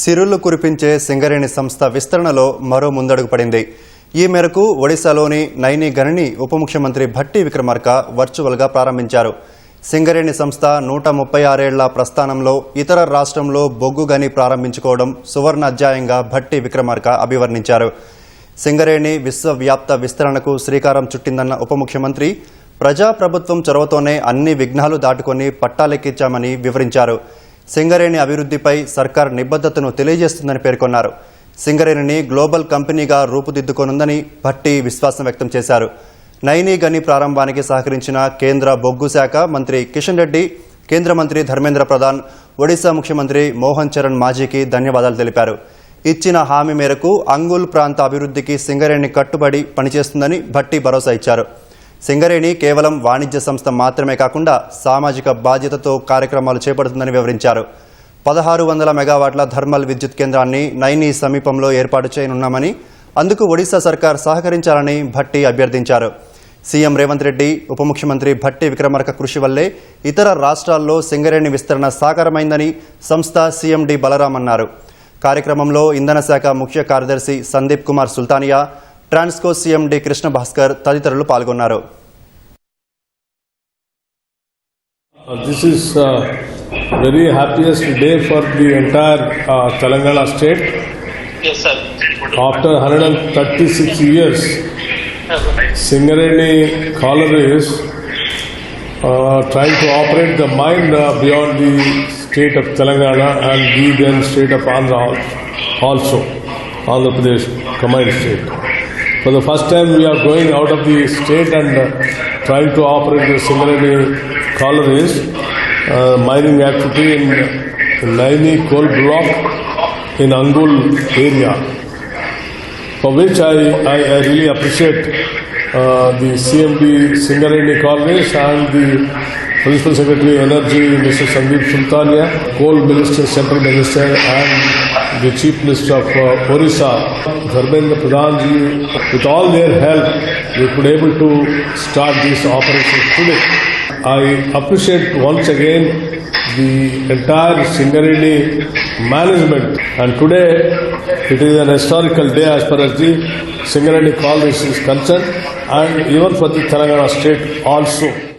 సిరులు కురిపించే సింగరేణి సంస్థ విస్తరణలో మరో ముందడుగు పడింది. ఈ మేరకు ఒడిశాలోని నైని గనిని ఉప ముఖ్యమంత్రి భట్టి విక్రమార్క వర్చువల్గా ప్రారంభించారు. సింగరేణి సంస్థ నూట ముప్పై ఆరేళ్ళ ప్రస్థానంలో ఇతర రాష్ట్రంలో బొగ్గు గని ప్రారంభించుకోవడం సువర్ణ అధ్యాయంగా భట్టి విక్రమార్క అభివర్ణించారు. సింగరేణి విశ్వవ్యాప్త విస్తరణకు శ్రీకారం చుట్టిందన్న ఉప ముఖ్యమంత్రి ప్రజాప్రభుత్వం చొరవతోనే అన్ని విఘ్నాలు దాటుకొని పట్టాలెక్కించామని వివరించారు. సింగరేణి అభివృద్ధిపై సర్కార్ నిబద్ధతను తెలియజేస్తుందని పేర్కొన్నారు. సింగరేణిని గ్లోబల్ కంపెనీగా రూపుదిద్దుకోనుందని భట్టి విశ్వాసం వ్యక్తం చేశారు. నైనీ గని ప్రారంభానికి సహకరించిన కేంద్ర బొగ్గు శాఖ మంత్రి కిషన్ రెడ్డి కేంద్ర మంత్రి ధర్మేంద్ర ప్రధాన్ ఒడిశా ముఖ్యమంత్రి మోహన్ చరణ్ మాజీకి ధన్యవాదాలు తెలిపారు. ఇచ్చిన హామీ మేరకు అంగుల్ ప్రాంత అభివృద్ధికి సింగరేణి కట్టుబడి పనిచేస్తుందని భట్టి భరోసా ఇచ్చారు. సింగరేణి కేవలం వాణిజ్య సంస్థ మాత్రమే కాకుండా సామాజిక బాధ్యతతో కార్యక్రమాలు చేపడుతుందని వివరించారు. పదహారు వందల మెగావాట్ల థర్మల్ విద్యుత్ కేంద్రాన్ని నైనీ సమీపంలో ఏర్పాటు చేయనున్నామని అందుకు ఒడిశా సర్కార్ సహకరించాలని భట్టి అభ్యర్థించారు. సీఎం రేవంత్ రెడ్డి ఉప ముఖ్యమంత్రి భట్టి విక్రమార్క కృషి వల్లే ఇతర రాష్ట్రాల్లో సింగరేణి విస్తరణ సాకారమైందని సంస్థ సీఎండీ బలరాం అన్నారు. కార్యక్రమంలో ఇంధన శాఖ ముఖ్య కార్యదర్శి సందీప్ కుమార్ సుల్తానియా ట్రాన్స్కో సీఎండి కృష్ణ భాస్కర్ తదితరులు పాల్గొన్నారు Uh, is uh, very happiest day for the entire uh, Telangana state. Yes, sir. After 136 years, Singareni collieries uh, trying to operate the mine uh, beyond the state of Telangana and the then state of Andhra al- also, Andhra Pradesh combined state. For the first time, we are going out of the state and uh, trying to operate the Singareni collieries, uh, mining activity in, in Naini coal block in Angul area for which I, I, I really appreciate uh, the CMD Singareni Colonies and the Principal Secretary of Energy Mr. Sandeep Sultania, Coal Minister, Central Minister and the Chief Minister of uh, Orissa, Dharmendra Pradhan ji, with all their help, we could able to start these operations today. I appreciate once again the entire Singareni management and today it is an historical day as far as the Singareni College is concerned and even for the Telangana state also.